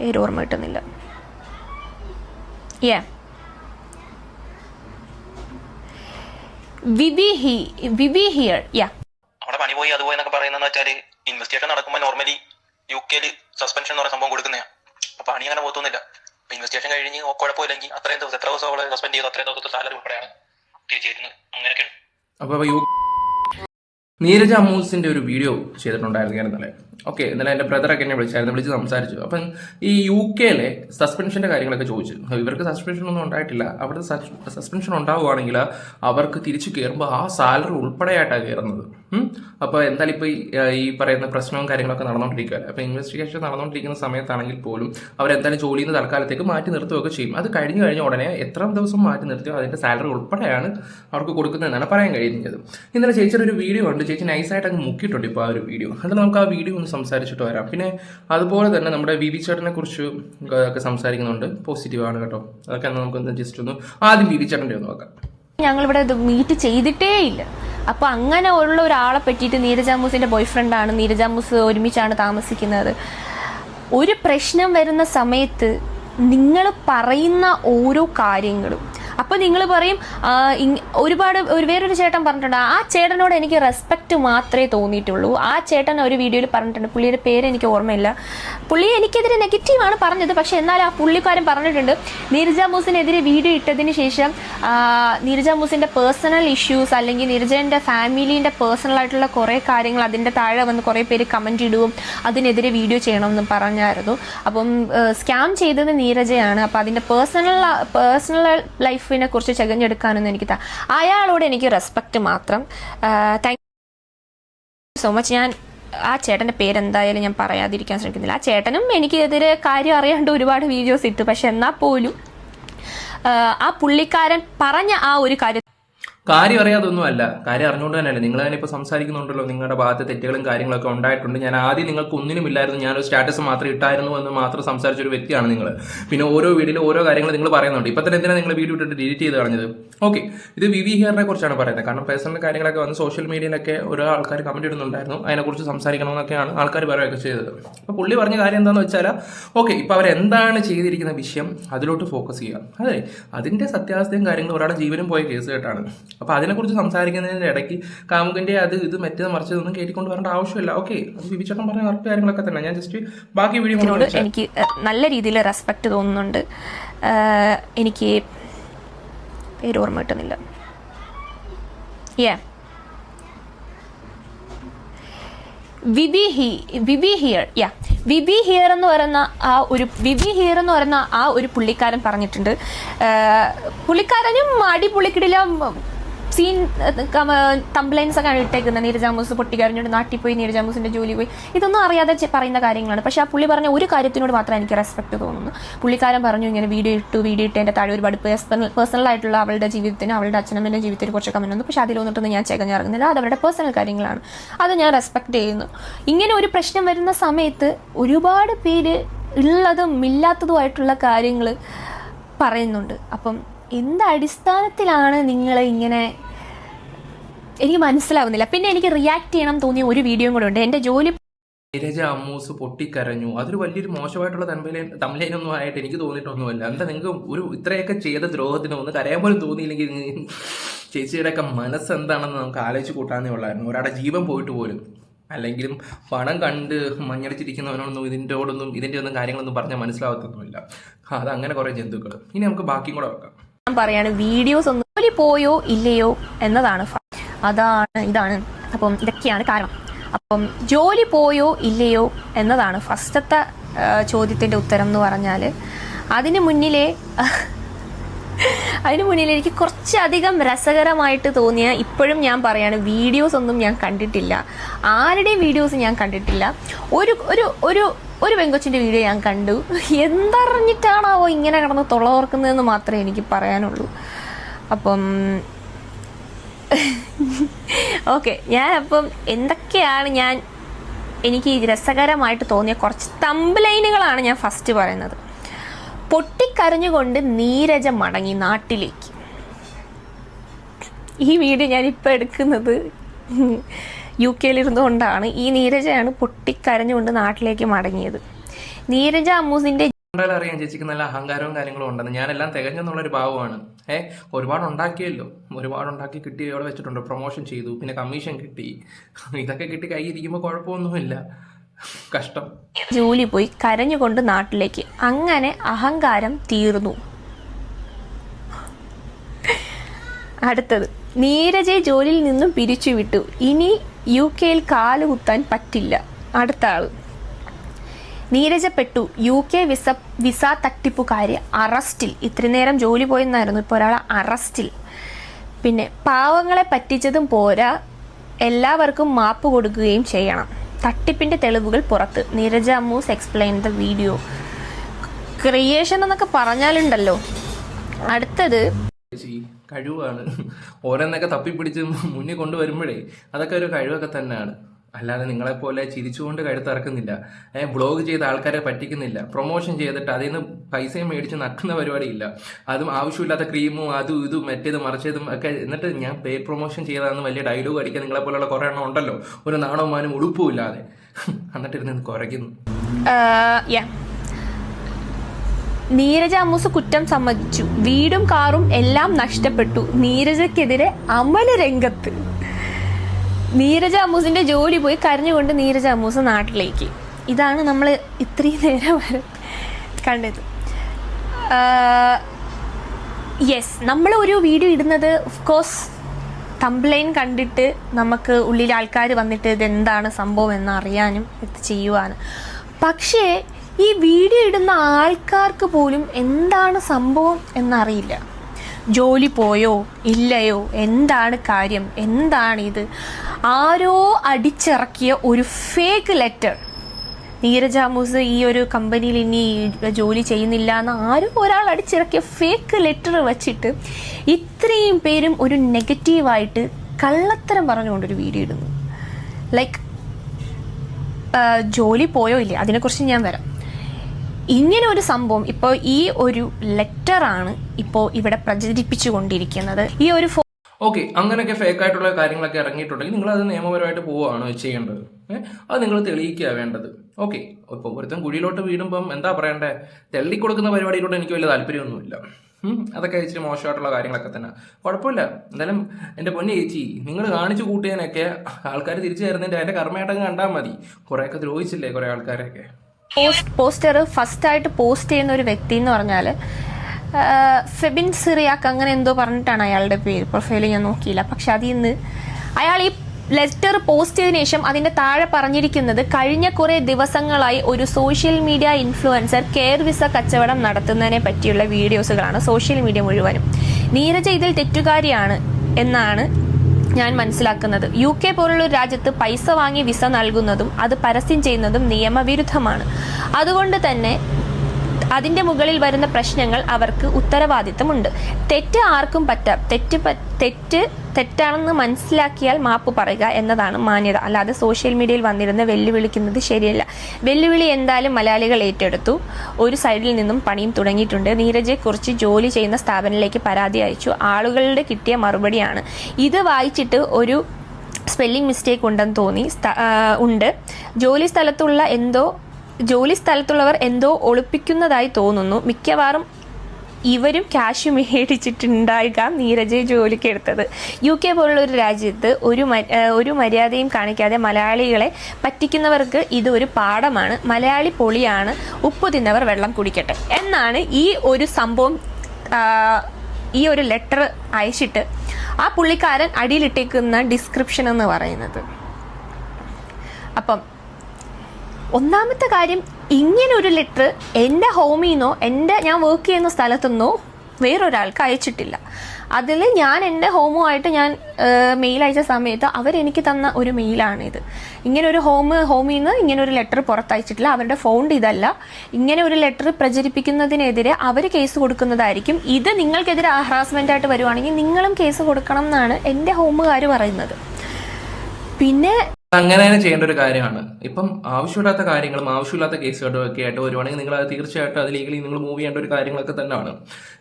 പേര് ഓർമ്മ കിട്ടുന്നില്ല. യാ ഹി ഹിയർ യാ അവിടെ പണി പോയി അതുപോയി എന്നൊക്കെ പറയുന്നതെന്ന് വെച്ചാൽ ഇൻവെസ്റ്റിഗേഷൻ നടക്കുമ്പോൾ നോർമലി യു കെയിൽ സസ്പെൻഷൻ എന്ന് പറയുന്ന സംഭവം കൊടുക്കുന്നതാണ് അപ്പൊ പണി അങ്ങനെ അപ്പൊ ഇൻവെസ്റ്റിഗേഷൻ കഴിഞ്ഞ് കുഴപ്പമില്ലെങ്കിൽ അത്രയും ദിവസം എത്ര ദിവസം അവളെ സസ്പെൻഡ് ചെയ്തു അത്രയും ദിവസത്തെ സാലറി ഉൾപ്പെടെയാണ് തിരിച്ചു തരുന്നത് അങ്ങനെയൊക്കെയാണ് അപ്പോൾ യു നീരജ് അമൂസിന്റെ ഒരു വീഡിയോ ചെയ്തിട്ടുണ്ടായിരുന്നു ഞാൻ ഇന്നലെ ഓക്കെ ഇന്നലെ എന്റെ ബ്രദറൊക്കെ എന്നെ വിളിച്ചായിരുന്നു വിളിച്ച് സംസാരിച്ചു. അപ്പം ഈ യു കെയിലെ സസ്പെൻഷന്റെ കാര്യങ്ങളൊക്കെ ചോദിച്ചു ഇവർക്ക് സസ്പെൻഷൻ ഒന്നും ഉണ്ടായിട്ടില്ല. അവിടെ സസ്പെൻഷൻ ഉണ്ടാവുകയാണെങ്കിൽ അവർക്ക് തിരിച്ചു കയറുമ്പോൾ ആ സാലറി ഉൾപ്പെടെയായിട്ടാണ് കയറുന്നത്. അപ്പോൾ എന്തായാലും ഇപ്പോൾ ഈ പറയുന്ന പ്രശ്നവും കാര്യങ്ങളൊക്കെ നടന്നുകൊണ്ടിരിക്കുകയാണ് അപ്പോൾ ഇൻവെസ്റ്റിഗേഷൻ നടന്നുകൊണ്ടിരിക്കുന്ന സമയത്താണെങ്കിൽ പോലും അവരെന്തായാലും ജോലിയിൽ നിന്ന് തൽക്കാലത്തേക്ക് മാറ്റി നിർത്തുകയൊക്കെ ചെയ്യും. അത് കഴിഞ്ഞു കഴിഞ്ഞ ഉടനെ എത്ര ദിവസം മാറ്റി നിർത്തിയോ അതിന്റെ സാലറി ഉൾപ്പെടെയാണ് അവർക്ക് കൊടുക്കുന്നതെന്നാണ് പറയാൻ കഴിയുന്നത്. ഇന്നലെ ചേച്ചിയുടെ ഒരു വീഡിയോ ഉണ്ട് ചേച്ചി നൈസായിട്ട് അങ്ങ് മുക്കിയിട്ടുണ്ട് ഇപ്പോൾ ആ ഒരു വീഡിയോ അതിൽ നമുക്ക് ആ വീഡിയോ ഒന്ന് സംസാരിച്ചിട്ട് വരാം. പിന്നെ അതുപോലെ തന്നെ നമ്മുടെ വി വി ചേട്ടനെ കുറിച്ച് ഒക്കെ സംസാരിക്കുന്നുണ്ട്. പോസിറ്റീവാണ് കേട്ടോ. അതൊക്കെ നമുക്ക് ജസ്റ്റ് ഒന്ന് ആദ്യം വി വി ചേട്ടന്റെ ഒന്ന് നോക്കാം. ഞങ്ങളിവിടെ മീറ്റ് ചെയ്തിട്ടേ ഇല്ല അപ്പൊ അങ്ങനെ ഉള്ള ഒരാളെ പറ്റിയിട്ട് നീരജാമൂസിന്റെ ബോയ് ഫ്രണ്ടാണ് നീരജാമൂസ് ഒരുമിച്ചാണ് താമസിക്കുന്നത്. ഒരു പ്രശ്നം വരുന്ന സമയത്ത് നിങ്ങൾ പറയുന്ന ഓരോ കാര്യങ്ങളും അപ്പൊ നിങ്ങൾ പറയും ഒരുപാട് ഒരു വേറൊരു ചേട്ടൻ പറഞ്ഞിട്ടുണ്ട്. ആ ചേട്ടനോട് എനിക്ക് റെസ്പെക്ട് മാത്രമേ തോന്നിയിട്ടുള്ളൂ. ആ ചേട്ടൻ ഒരു വീഡിയോയിൽ പറഞ്ഞിട്ടുണ്ട്. പുള്ളിയുടെ പേര് എനിക്ക് ഓർമ്മയില്ല. പുള്ളി എനിക്കെതിരെ നെഗറ്റീവാണ് പറഞ്ഞത്. പക്ഷെ എന്നാൽ ആ പുള്ളിക്കാരൻ പറഞ്ഞിട്ടുണ്ട് നീരജ മൂസിനെതിരെ വീഡിയോ ഇട്ടതിന് ശേഷം നീരജ മൂസിന്റെ പേഴ്സണൽ ഇഷ്യൂസ് അല്ലെങ്കിൽ നീരജന്റെ ഫാമിലിന്റെ പേഴ്സണൽ ആയിട്ടുള്ള കുറേ കാര്യങ്ങൾ അതിന്റെ താഴെ വന്ന് കുറേ പേര് കമന്റ് ഇടുകയും അതിനെതിരെ വീഡിയോ ചെയ്യണമെന്ന് പറഞ്ഞായിരുന്നു. അപ്പം സ്കാം ചെയ്തത് നീരജയാണ്. അപ്പം അതിന്റെ പേഴ്സണൽ പേഴ്സണൽ ലൈഫിനെ കുറിച്ച് ചകഞ്ഞെടുക്കാനൊന്നും എനിക്ക് അയാളോട് എനിക്ക് റെസ്പെക്ട് മാത്രം. താങ്ക് സോ മച്ച് ഞാൻ ആ ചേട്ടന്റെ പേരെന്തായാലും ഞാൻ പറയാതിരിക്കാൻ ശ്രമിക്കുന്നില്ല. ആ ചേട്ടനും എനിക്കെതിരെ കാര്യം അറിയാണ്ട് ഒരുപാട് വീഡിയോസ് ഇട്ടു. പക്ഷെ എന്നാൽ പോലും ആ പുള്ളിക്കാരൻ പറഞ്ഞ ആ ഒരു കാര്യം കാര്യം അറിയാതൊന്നുമല്ല. കാര്യം അറിഞ്ഞുകൊണ്ട് തന്നെയല്ലേ. നിങ്ങൾ തന്നെ ഇപ്പോൾ സംസാരിക്കുന്നുണ്ടല്ലോ. നിങ്ങളുടെ ഭാഗത്ത് തെറ്റുകളും കാര്യങ്ങളൊക്കെ ഉണ്ടായിട്ടുണ്ട്. ഞാൻ ആദ്യം നിങ്ങൾക്ക് ഒന്നിനുമില്ലായിരുന്നു ഞാനൊരു സ്റ്റാറ്റസ് മാത്രം ഇട്ടായിരുന്നു എന്ന് മാത്രം സംസാരിച്ച ഒരു വ്യക്തിയാണ് നിങ്ങൾ പിന്നെ ഓരോ വീഡിയോയിലും ഓരോ കാര്യങ്ങൾ നിങ്ങൾ പറയുന്നുണ്ട്. ഇപ്പം തന്നെ എന്തിനാണ് നിങ്ങൾ വീഡിയോ ഇട്ടിട്ട് ഡിലീറ്റ് ചെയ്ത് കളഞ്ഞത്? ഓക്കെ ഇത് വി വി ഹിയറിനെ കുറിച്ചാണ് പറയുന്നത്. കാരണം പേഴ്സണൽ കാര്യങ്ങളൊക്കെ വന്ന് സോഷ്യൽ മീഡിയയിലൊക്കെ ഓരോ ആൾക്കാർ കമന്റ് ഇടുന്നുണ്ടായിരുന്നു. അതിനെക്കുറിച്ച് സംസാരിക്കണമെന്നൊക്കെയാണ് ആൾക്കാർ പറയുകയൊക്കെ ചെയ്തത്. അപ്പോൾ പുള്ളി പറഞ്ഞ കാര്യം എന്താണെന്ന് വെച്ചാൽ ഓക്കെ ഇപ്പോൾ അവരെന്താണ് ചെയ്തിരിക്കുന്ന വിഷയം അതിലോട്ട് ഫോക്കസ് ചെയ്യുക. അതെ അതിന്റെ സത്യാവസ്ഥയും കാര്യങ്ങളും ഒരാളുടെ ജീവനും പോയ കേസ് കേട്ടാണ്. അപ്പോൾ അതിനെക്കുറിച്ച് സംസാരിക്കുന്നതിന്റെ ഇടയ്ക്ക് കാമുകന്റെ അത് ഇത് മറ്റേത് മറിച്ചതൊന്നും കേട്ടിക്കൊണ്ട് വരേണ്ട ആവശ്യമില്ല. ഓക്കെ അത് വിഭിച്ചേട്ടൻ പറഞ്ഞ കറക്റ്റ് കാര്യങ്ങളൊക്കെ തന്നെ. ഞാൻ ജസ്റ്റ് ബാക്കി വീഡിയോ എനിക്ക് നല്ല രീതിയിൽ റെസ്പെക്റ്റ് തോന്നുന്നുണ്ട്. എനിക്ക് പേര് ഓർമ്മ കിട്ടുന്നില്ല. He vibe here ya vibe here എന്ന് പറയുന്ന ആ ഒരു വിബി ഹിയർ എന്ന് പറയുന്ന ആ ഒരു പുള്ളിക്കാരൻ പറഞ്ഞിട്ടുണ്ട്. പുള്ളിക്കാരനും അടിപൊളിക്കിടില സീൻ കംപ്ലൈൻസ് ഒക്കെ ആണ് ഇട്ടേക്കുന്നത്. നീരജാമൂസ് പൊട്ടിക്കരഞ്ഞോണ്ട് നാട്ടിൽ പോയി നീരജാമൂസിന്റെ ജോലി പോയി. ഇതൊന്നും അറിയാതെ പറയുന്ന കാര്യങ്ങളാണ്. പക്ഷെ ആ പുള്ളി പറഞ്ഞ ഒരു കാര്യത്തിനോട് മാത്രം എനിക്ക് റെസ്പെക്ട് തോന്നുന്നു. പുള്ളിക്കാരൻ പറഞ്ഞു ഇങ്ങനെ വീഡിയോ ഇട്ടു വീഡിയോ ഇട്ട് എന്റെ താഴെ ഒരുപാട് പേഴ്സണൽ പേഴ്സണൽ ആയിട്ടുള്ള അവളുടെ ജീവിതത്തിന് അവളുടെ അച്ഛനമ്മയുടെ ജീവിതത്തിന് കുറച്ച് കമന്റ് വന്നു പക്ഷെ അതിലൊന്നിട്ടൊന്നും ഞാൻ ചെകഞ്ഞിറങ്ങുന്നില്ല. അത് അവരുടെ പേഴ്സണൽ കാര്യങ്ങളാണ്. അത് ഞാൻ റെസ്പെക്ട് ചെയ്യുന്നു. ഇങ്ങനെ ഒരു പ്രശ്നം വരുന്ന സമയത്ത് ഒരുപാട് പേര് ഉള്ളതും ഇല്ലാത്തതുമായിട്ടുള്ള കാര്യങ്ങൾ പറയുന്നുണ്ട്. അപ്പം എന്ത് അടിസ്ഥാനത്തിലാണ് നിങ്ങൾ ഇങ്ങനെ എനിക്ക് മനസ്സിലാവുന്നില്ല. പിന്നെ എനിക്ക് റിയാക്ട് ചെയ്യണം തോന്നിയ ഒരു വീഡിയോയും കൂടെ ഉണ്ട്. എന്റെ ജോലി നീരജ അമ്മൂസ് പൊട്ടിക്കരഞ്ഞു. അതൊരു വലിയൊരു മോശമായിട്ടുള്ള തമ്മിലൈൻ തമ്മിലേനൊന്നും ആയിട്ട് എനിക്ക് തോന്നിയിട്ടൊന്നുമല്ല. എന്താ നിങ്ങൾക്ക് ഒരു ഇത്രയൊക്കെ ചെയ്ത ദ്രോഹത്തിന് ഒന്ന് കരയാൻ പോലും തോന്നിയില്ലെങ്കിൽ ചേച്ചിയുടെ ഒക്കെ മനസ്സ് എന്താണെന്ന് നമുക്ക് ആലോചിച്ച് കൂട്ടാന്നേ ഉള്ളായിരുന്നു. ഒരാളുടെ ജീവൻ പോയിട്ട് പോലും. അല്ലെങ്കിലും പണം കണ്ട് മഞ്ഞടിച്ചിരിക്കുന്നവനൊന്നും ഇതിന്റെയോടൊന്നും ഇതിന്റെ ഒന്നും കാര്യങ്ങളൊന്നും പറഞ്ഞാൽ മനസ്സിലാവത്തൊന്നുമില്ല. അത് അങ്ങനെ കുറേ ജന്തുക്കൾ ഇനി നമുക്ക് ബാക്കിയും കൂടെ വെക്കാം. ഞാൻ പറയാണ് വീഡിയോസ് ഒന്നും ജോലി പോയോ ഇല്ലയോ? എന്നതാണ് അതാണ് ഇതാണ്. അപ്പം ഇതൊക്കെയാണ് കാരണം. അപ്പം ജോലി പോയോ ഇല്ലയോ എന്നതാണ് ഫസ്റ്റത്തെ ചോദ്യത്തിന്റെ ഉത്തരം എന്ന് പറഞ്ഞാൽ അതിന് മുന്നിലെ അതിന് മുന്നിൽ എനിക്ക് കുറച്ചധികം രസകരമായിട്ട് തോന്നിയ ഇപ്പോഴും ഞാൻ പറയാണ് വീഡിയോസ് ഒന്നും ഞാൻ കണ്ടിട്ടില്ല. ആരുടെയും വീഡിയോസ് ഞാൻ കണ്ടിട്ടില്ല. ഒരു ഒരു ഒരു ഒരു പെങ്കൊച്ചിന്റെ വീഡിയോ ഞാൻ കണ്ടു. എന്തറിഞ്ഞിട്ടാണാവോ ഇങ്ങനെ കിടന്ന് തുളവർക്കുന്നതെന്ന് മാത്രമേ എനിക്ക് പറയാനുള്ളൂ. അപ്പം ഓക്കെ ഞാൻ അപ്പം എന്തൊക്കെയാണ് ഞാൻ എനിക്ക് രസകരമായിട്ട് തോന്നിയ കുറച്ച് തമ്പ് ലൈനുകളാണ് ഞാൻ ഫസ്റ്റ് പറയുന്നത്. പൊട്ടിക്കരഞ്ഞുകൊണ്ട് നീരജ മടങ്ങി നാട്ടിലേക്ക്. ഈ വീഡിയോ ഞാനിപ്പോൾ എടുക്കുന്നത് യു കെയിലിരുന്നുകൊണ്ടാണ്. ഈ നീരജയാണ് പൊട്ടിക്കരഞ്ഞുകൊണ്ട് നാട്ടിലേക്ക് മടങ്ങിയത്. നീരജ അമ്മൂസിന്റെ കണ്ടാൽ അറിയാം ചേച്ചിക്ക് നല്ല അഹങ്കാരവും കാര്യങ്ങളും ഉണ്ടെന്ന്. ഞാനെല്ലാം തികഞ്ഞെന്നുള്ളൊരു ഭാവമാണ്. ഏ ഒരുപാട് ഉണ്ടാക്കിയല്ലോ. ഒരുപാട് ഉണ്ടാക്കി കിട്ടി അവിടെ വെച്ചിട്ടുണ്ട്. പ്രൊമോഷൻ ചെയ്തു പിന്നെ കമ്മീഷൻ കിട്ടി. ഇതൊക്കെ കിട്ടി കൈ ഇരിക്കുമ്പോൾ കുഴപ്പമൊന്നുമില്ല. കഷ്ടം. ജോലി പോയി കരഞ്ഞുകൊണ്ട് നാട്ടിലേക്ക്. അങ്ങനെ അഹങ്കാരം തീർന്നു. അടുത്തത്. നീരജെ ജോലിയിൽ നിന്നും പിരിച്ചുവിട്ടു. ഇനി യു കെയിൽ കാലുകുത്താൻ പറ്റില്ല. അടുത്ത ആൾ. നീരജപ്പെട്ടു. യു കെ വിസ വിസ തട്ടിപ്പുകാരി. അറസ്റ്റിൽ. ഇത്രയും നേരം ജോലി പോയെന്നായിരുന്നു. ഇപ്പോൾ ഒരാൾ അറസ്റ്റിൽ. പിന്നെ പാവങ്ങളെ പറ്റിച്ചതും പോരാ. എല്ലാവർക്കും മാപ്പ് കൊടുക്കുകയും ചെയ്യണം. തട്ടിപ്പിന്റെ തെളിവുകൾ പുറത്ത്. നീരജ മൂസ് എക്സ്പ്ലെയിൻ ദ വീഡിയോ ക്രിയേഷൻ എന്നൊക്കെ പറഞ്ഞാലുണ്ടല്ലോ. അടുത്തത് കഴിവാണ്. ഓരോന്നൊക്കെ തപ്പിപ്പിടിച്ച് മുന്നിൽ കൊണ്ടുവരുമ്പോഴേ അതൊക്കെ ഒരു കഴിവൊക്കെ തന്നെയാണ്. അല്ലാതെ നിങ്ങളെപ്പോലെ ചിരിച്ചുകൊണ്ട് കഴുത്തിറക്കുന്നില്ല. ഏഹ് ബ്ലോഗ് ചെയ്ത ആൾക്കാരെ പറ്റിക്കുന്നില്ല. പ്രൊമോഷൻ ചെയ്തിട്ട് അതിൽ നിന്ന് പൈസയും മേടിച്ച് നക്കുന്ന പരിപാടിയില്ല. അതും ആവശ്യമില്ലാത്ത ക്രീമും അതും ഇതും മറ്റേതും മറിച്ചതും ഒക്കെ എന്നിട്ട് ഞാൻ പേ പ്രൊമോഷൻ ചെയ്താന്ന് വലിയ ഡയലോഗ് അടിക്കാൻ നിങ്ങളെ പോലെയുള്ള കുറേ എണ്ണം ഉണ്ടല്ലോ. ഒരു നാണവും മാനും ഉടുപ്പും ഇല്ലാതെ. എന്നിട്ടിരുന്ന് കുറയ്ക്കുന്നു. നീരജ അമ്മൂസ് കുറ്റം സമ്മതിച്ചു. വീടും കാറും എല്ലാം നഷ്ടപ്പെട്ടു. നീരജക്കെതിരെ അമല രംഗത്ത്. നീരജ അമ്മൂസിന്റെ ജോലി പോയി കരഞ്ഞുകൊണ്ട് നീരജ അമ്മൂസ് നാട്ടിലേക്ക്. ഇതാണ് നമ്മൾ ഇത്രയും നേരം വരെ കണ്ടത് യെസ് നമ്മൾ ഒരു വീഡിയോ ഇടുന്നത് ഓഫ് കോഴ്സ് തംബ്ലൈൻ കണ്ടിട്ട് നമുക്ക് ഉള്ളിൽ ആൾക്കാർ വന്നിട്ട് ഇത് എന്താണ് സംഭവം എന്ന് അറിയാനും ഇത് ചെയ്യുവാനും. പക്ഷേ ഈ വീഡിയോ ഇടുന്ന ആൾക്കാർക്ക് പോലും എന്താണ് സംഭവം എന്നറിയില്ല. ജോലി പോയോ ഇല്ലയോ എന്താണ് കാര്യം എന്താണിത്? ആരോ അടിച്ചിറക്കിയ ഒരു ഫേക്ക് ലെറ്റർ നീരജ മൂസ് ഈ ഒരു കമ്പനിയിൽ ഇനി ജോലി ചെയ്യുന്നില്ല എന്ന് ആരും ഒരാൾ അടിച്ചിറക്കിയ ഫേക്ക് ലെറ്റർ വെച്ചിട്ട് ഇത്രയും പേരും ഒരു നെഗറ്റീവായിട്ട് കള്ളത്തരം പറഞ്ഞുകൊണ്ടൊരു വീഡിയോ ഇടുന്നു. ലൈക്ക് ജോലി പോയോ ഇല്ലേ? അതിനെക്കുറിച്ച് ഞാൻ വരാം. ഇങ്ങനെ ഒരു സംഭവം ഇപ്പോൾ ഈ ഒരു ലെറ്ററാണ് ഇപ്പോൾ ഇവിടെ പ്രചരിപ്പിച്ചുകൊണ്ടിരിക്കുന്നത്. ഈ ഒരു ഓക്കെ അങ്ങനെയൊക്കെ ഫേക്ക് ആയിട്ടുള്ള കാര്യങ്ങളൊക്കെ ഇറങ്ങിയിട്ടുണ്ടെങ്കിൽ നിങ്ങൾ അത് നിയമപരമായിട്ട് പോവുകയാണ് ചെയ്യേണ്ടത്. അത് നിങ്ങൾ തെളിയിക്കുക വേണ്ടത്. ഓക്കെ ഇപ്പം ഒരുത്തൻ കുഴിയിലോട്ട് വീടുമ്പം എന്താ പറയണ്ടേ? തെള്ളിക്കൊടുക്കുന്ന പരിപാടിയിലോട്ട് എനിക്ക് വലിയ താല്പര്യമൊന്നുമില്ല. അതൊക്കെ ഇച്ചിരി മോശമായിട്ടുള്ള കാര്യങ്ങളൊക്കെ തന്നെ. കുഴപ്പമില്ല. എന്തായാലും എന്റെ പൊന്നു ചേച്ചി നിങ്ങൾ കാണിച്ചു കൂട്ടിയതിനൊക്കെ ആൾക്കാർ തിരിച്ചു തരുന്നതിന്റെ അതിന്റെ കർമ്മയായിട്ടങ്ങ് കണ്ടാൽ മതി. കുറേയൊക്കെ ദ്രോഹിച്ചില്ലേ കുറേ ആൾക്കാരെയൊക്കെ? പോസ്റ്റർ ഫസ്റ്റ് ആയിട്ട് പോസ്റ്റ് ചെയ്യുന്ന ഒരു വ്യക്തി എന്ന് പറഞ്ഞാൽ ഫെബിൻ സിറിയാക്ക് അങ്ങനെ എന്തോ പറഞ്ഞിട്ടാണ് അയാളുടെ പേര്. പ്രൊഫൈൽ ഞാൻ നോക്കിയില്ല. പക്ഷെ അതിൽ നിന്ന് അയാൾ ഈ ലെറ്റർ പോസ്റ്റ് ചെയ്തതിനു ശേഷം അതിന്റെ താഴെ പറഞ്ഞിരിക്കുന്നത് കഴിഞ്ഞ കുറെ ദിവസങ്ങളായി ഒരു social media influencer care visa കച്ചവടം നടത്തുന്നതിനെ പറ്റിയുള്ള വീഡിയോസുകളാണ് സോഷ്യൽ മീഡിയ മുഴുവനും. നീരജ ഇതിൽ തെറ്റുകാരിയാണ് എന്നാണ് ഞാൻ മനസ്സിലാക്കുന്നത്. യു കെ പോലുള്ള ഒരു രാജ്യത്ത് പൈസ വാങ്ങി വിസ നൽകുന്നതും അത് പരസ്യം ചെയ്യുന്നതും നിയമവിരുദ്ധമാണ്. അതുകൊണ്ട് തന്നെ അതിന്റെ മുകളിൽ വരുന്ന പ്രശ്നങ്ങൾ അവർക്ക് ഉത്തരവാദിത്തമുണ്ട്. തെറ്റ് ആർക്കും പറ്റാം തെറ്റ് തെറ്റ് തെറ്റാണെന്ന് മനസ്സിലാക്കിയാൽ മാപ്പ് പറയുക എന്നതാണ് മാന്യത. അല്ലാതെ സോഷ്യൽ മീഡിയയിൽ വന്നിരുന്ന വെല്ലുവിളിക്കുന്നത് ശരിയല്ല. വെല്ലുവിളി എന്തായാലും മലയാളികൾ ഏറ്റെടുത്തു. ഒരു സൈഡിൽ നിന്നും പണിയും തുടങ്ങിയിട്ടുണ്ട്. നീരജെ കുറിച്ച് ജോലി ചെയ്യുന്ന സ്ഥാപനത്തിലേക്ക് പരാതി അയച്ചു. ആളുകളുടെ കിട്ടിയ മറുപടിയാണ്. ഇത് വായിച്ചിട്ട് ഒരു സ്പെല്ലിംഗ് മിസ്റ്റേക്ക് ഉണ്ടെന്ന് തോന്നി. ഉണ്ട്. ജോലി സ്ഥലത്തുള്ള എന്തോ ജോലി സ്ഥലത്തുള്ളവർ എന്തോ ഒളിപ്പിക്കുന്നതായി തോന്നുന്നു. മിക്കവാറും ഇവരും ക്യാഷ് മേടിച്ചിട്ടുണ്ടാകാം നീരജയെ ജോലിക്ക് എടുത്തത്. യു കെ പോലുള്ള ഒരു രാജ്യത്ത് ഒരു ഒരു മര്യാദയും കാണിക്കാതെ മലയാളികളെ പറ്റിക്കുന്നവർക്ക് ഇത് ഒരു പാഠമാണ്. മലയാളി പൊളിയാണ് ഉപ്പ് തിന്നവർ വെള്ളം കുടിക്കട്ടെ. എന്നാണ് ഈ ഒരു സംഭവം ഈ ഒരു ലെറ്റർ അയച്ചിട്ട് ആ പുള്ളിക്കാരൻ അടിയിലിട്ടേക്കുന്ന ഡിസ്ക്രിപ്ഷൻ എന്ന് പറയുന്നത്. അപ്പം ഒന്നാമത്തെ കാര്യം ഇങ്ങനെ ഒരു ലെറ്റർ എന്റെ ഹോമിന്നോ എന്റെ ഞാൻ വർക്ക് ചെയ്യുന്ന സ്ഥലത്തുനിന്നോ വേറൊരാൾക്ക് അയച്ചിട്ടില്ല. അതിൽ ഞാൻ എന്റെ ഹോമുമായിട്ട് ഞാൻ മെയിൽ അയച്ച സമയത്ത് അവരെനിക്ക് തന്ന ഒരു മെയിലാണിത് ഇങ്ങനെ ഒരു ഹോം ഹോമിൽ നിന്ന് ഇങ്ങനെ ഒരു ലെറ്റർ പുറത്തയച്ചിട്ടില്ല. അവരുടെ ഫോണിന്റെ ഇതല്ല. ഇങ്ങനെ ഒരു ലെറ്റർ പ്രചരിപ്പിക്കുന്നതിനെതിരെ അവർ കേസ് കൊടുക്കുന്നതായിരിക്കും. ഇത് നിങ്ങൾക്കെതിരെ ഹറാസ്മെന്റ് ആയിട്ട് വരുവാണെങ്കിൽ നിങ്ങളും കേസ് കൊടുക്കണം എന്നാണ് എന്റെ ഹോമുകാർ പറയുന്നത്. പിന്നെ അങ്ങനെ തന്നെ ചെയ്യേണ്ട ഒരു കാര്യമാണ്. ഇപ്പം ആവശ്യമില്ലാത്ത കാര്യങ്ങളും ആവശ്യമില്ലാത്ത കേസുകളും ഒക്കെ ആയിട്ട് വരുവാണെങ്കിൽ നിങ്ങൾ അത് തീർച്ചയായിട്ടും അത് ലീഗലി നിങ്ങൾ മൂവ് ചെയ്യേണ്ട ഒരു കാര്യങ്ങളൊക്കെ തന്നെയാണ്.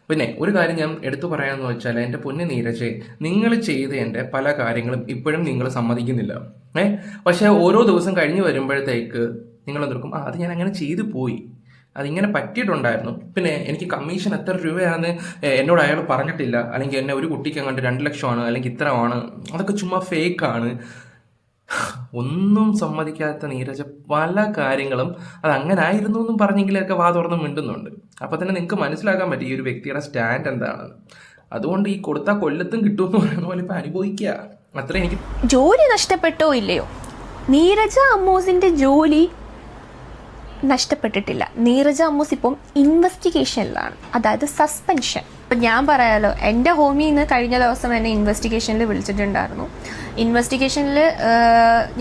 പിന്നെ ഒരു കാര്യം ഞാൻ എടുത്തു പറയാമെന്ന് വെച്ചാൽ എന്റെ പൊന്നു നീരജെ നിങ്ങൾ ചെയ്ത ചെയ്തതിന്റെ പല കാര്യങ്ങളും ഇപ്പോഴും നിങ്ങൾ സമ്മതിക്കുന്നില്ല. ഏ? പക്ഷേ ഓരോ ദിവസം കഴിഞ്ഞ് വരുമ്പോഴത്തേക്ക് നിങ്ങൾ എന്തെടുക്കും? ആ അത് ഞാൻ അങ്ങനെ ചെയ്തു പോയി. അതിങ്ങനെ പറ്റിയിട്ടുണ്ടായിരുന്നു. പിന്നെ എനിക്ക് കമ്മീഷൻ എത്ര രൂപയാണെന്ന് എന്നോട് അയാൾ പറഞ്ഞിട്ടില്ല. അല്ലെങ്കിൽ എന്നെ ഒരു കുട്ടിക്ക് അങ്ങോട്ട് രണ്ട് ലക്ഷമാണ് അല്ലെങ്കിൽ ഇത്രമാണ് അതൊക്കെ ചുമ്മാ ഫേക്കാണ് ഒന്നും സമ്മതിക്കാത്ത നീരജ പല കാര്യങ്ങളും അത് അങ്ങനെ ആയിരുന്നു എന്നും പറഞ്ഞെങ്കിലൊക്കെ വാ തുറന്ന് മിണ്ടുന്നുണ്ട്. അപ്പൊ തന്നെ നിങ്ങൾക്ക് മനസ്സിലാക്കാൻ പറ്റും ഈ ഒരു വ്യക്തിയുടെ സ്റ്റാൻഡ് എന്താണെന്ന്. അതുകൊണ്ട് ഈ കൊടുത്താൽ കൊല്ലത്തും കിട്ടുമെന്ന് പറയുന്ന പോലെ ഇപ്പൊ അനുഭവിക്കുക അത്ര എനിക്ക് ജോലി നഷ്ടപ്പെട്ടോ ഇല്ലയോ? നീരജ അമ്മൂസിന്റെ ജോലി നഷ്ടപ്പെട്ടിട്ടില്ല. നീരജ അമ്മൂസ് ഇപ്പം ഇൻവെസ്റ്റിഗേഷനിലാണ് അതായത് സസ്പെൻഷൻ ഇപ്പം ഞാൻ പറയാലോ എന്റെ ഹോമിൽ കഴിഞ്ഞ ദിവസം എന്നെ ഇൻവെസ്റ്റിഗേഷനിൽ വിളിച്ചിട്ടുണ്ടായിരുന്നു. ഇൻവെസ്റ്റിഗേഷനിൽ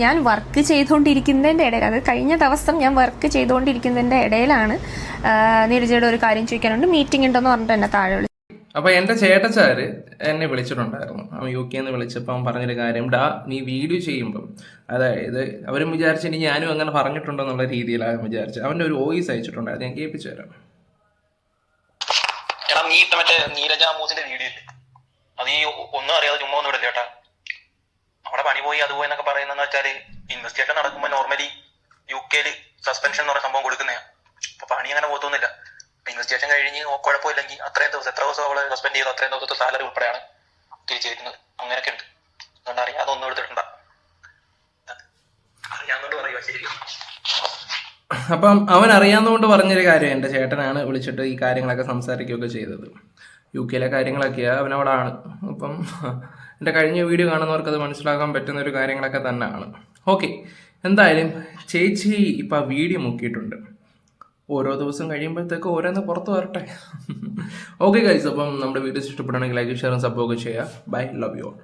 ഞാൻ വർക്ക് ചെയ്തുകൊണ്ടിരിക്കുന്നതിന്റെ ഇടയിൽ അത് കഴിഞ്ഞ ദിവസം ഞാൻ വർക്ക് ചെയ്തുകൊണ്ടിരിക്കുന്നതിന്റെ ഇടയിലാണ് നീരജയുടെ ഒരു കാര്യം ചോദിക്കാനുണ്ട്. മീറ്റിംഗ് ഉണ്ടെന്ന് പറഞ്ഞിട്ട് എന്നെ താഴെ വിളിച്ചു അപ്പൊ എന്റെ ചേട്ടച്ചാര് എന്നെ വിളിച്ചിട്ടുണ്ടായിരുന്നു. അവൻ യു കെ എന്ന് വിളിച്ചപ്പോൾ അവൻ പറഞ്ഞൊരു കാര്യം ഡാ നീ വീഡിയോ ചെയ്യുമ്പം അതായത് അവരും വിചാരിച്ചു ഇനി ഞാനും അങ്ങനെ പറഞ്ഞിട്ടുണ്ടോ എന്നുള്ള രീതിയിലാണ് വിചാരിച്ചത് അവന്റെ ഒരു വോയിസ് അയച്ചിട്ടുണ്ടായിരുന്നു. ഞാൻ കേൾപ്പിച്ചു തരാം നീ മറ്റേ നീരജ മൂസിന്റെ വീഡിയോ അത് ഈ ഒന്നും അറിയാതെ ചുമ്മാ ഒന്നും ഇടില്ല ചേട്ടാ? പോയി അത് എന്നൊക്കെ പറയുന്നതെന്ന് വെച്ചാൽ ഇൻവെസ്റ്റിഗേഷൻ നടക്കുമ്പോൾ നോർമലി യു കെയിൽ സസ്പെൻഷൻ എന്ന് പറയുന്ന സംഭവം കൊടുക്കുന്നതാണ് അപ്പൊ പണി അങ്ങനെ പോത്തൊന്നുമില്ല ഇൻവെസ്റ്റിഗേഷൻ കഴിഞ്ഞ് കുഴപ്പമില്ലെങ്കിൽ അത്രയും ദിവസം എത്ര ദിവസം അവളെ സസ്പെൻഡ് ചെയ്തു അത്രയും ദിവസത്തെ സാലറി ഉൾപ്പെടെയാണ് തിരിച്ചു തരുന്നത് അങ്ങനെയൊക്കെ ഉണ്ട്. അതുകൊണ്ട് അറിയാതെ ഒന്നും എടുത്തിട്ടുണ്ട. ശരി. അപ്പം അവൻ അറിയാവുന്നതുകൊണ്ട് പറഞ്ഞൊരു കാര്യം എന്റെ ചേട്ടനാണ് വിളിച്ചിട്ട് ഈ കാര്യങ്ങളൊക്കെ സംസാരിക്കുകയൊക്കെ ചെയ്തത്. യു കെയിലെ കാര്യങ്ങളൊക്കെയാണ് അവിടെ ആണ് അപ്പം എന്റെ കഴിഞ്ഞ വീഡിയോ കാണുന്നവർക്ക് അത് മനസ്സിലാക്കാൻ പറ്റുന്ന ഒരു കാര്യങ്ങളൊക്കെ തന്നെയാണ്. ഓക്കെ എന്തായാലും ചേച്ചി ഇപ്പം ആ വീഡിയോ മുക്കിയിട്ടുണ്ട്. ഓരോ ദിവസം കഴിയുമ്പോഴത്തേക്ക് ഓരോന്ന് പുറത്ത് വരട്ടെ. ഓക്കെ അപ്പം നമ്മുടെ വീഡിയോസ് ഇഷ്ടപ്പെടുകയാണെങ്കിൽ ലൈക്ക് ഷെയറും സപ്പോർട്ട് ചെയ്യുക. Bye love you all